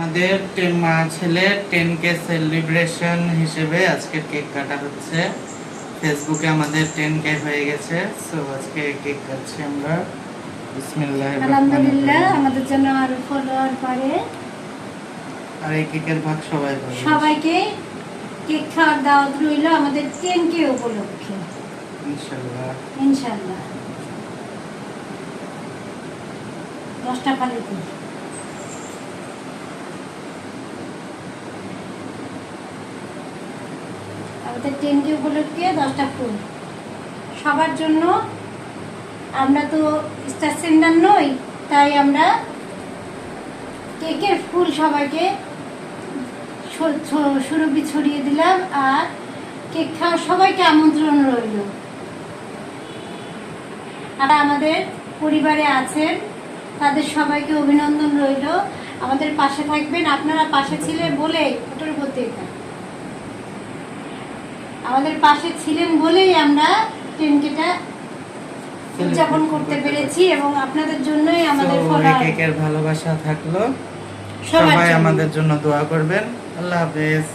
আমাদের টেন মা ছেলে টেন কে সেলিব্রেশন হিসেবে আজকে কেক কাটা হচ্ছে। ফেসবুকে আমাদের টেন কে হয়ে গেছে। সো আজকে কেক কাটছি আমরা। বিসমিল্লাহ আলহামদুলিল্লাহ আমাদের জন্য আরও ফলোয়ার করে আর এই কেকের ভাগ সবাই সবাইকে কেক খাওয়ার দাওয়াত রইল আমাদের টেন কে উপলক্ষে। ইনশাআল্লাহ। ইনশাল্লাহ দশটা পালিতে। আমাদের কে উপলক্ষে দশটা ফুল। সবার জন্য আমরা তো স্টার সেন্ডার নই, তাই আমরা কেকের ফুল সবাইকে সুরভি ছড়িয়ে দিলাম আর কেক খাওয়া সবাইকে আমন্ত্রণ রইল। আর আমাদের পরিবারে আছেন, তাদের সবাইকে অভিনন্দন রইল। আমাদের পাশে থাকবেন, আপনারা পাশে ছিলেন বলে দিয়ে থাক। আমাদের পাশে ছিলেন বলেই আমরা টেনকেটা উদযাপন করতে পেরেছি এবং আপনাদের জন্যই আমাদের কেকের ভালোবাসা থাকল। সবাই আমাদের জন্য দোয়া করবেন। আল্লাহ হাফেজ।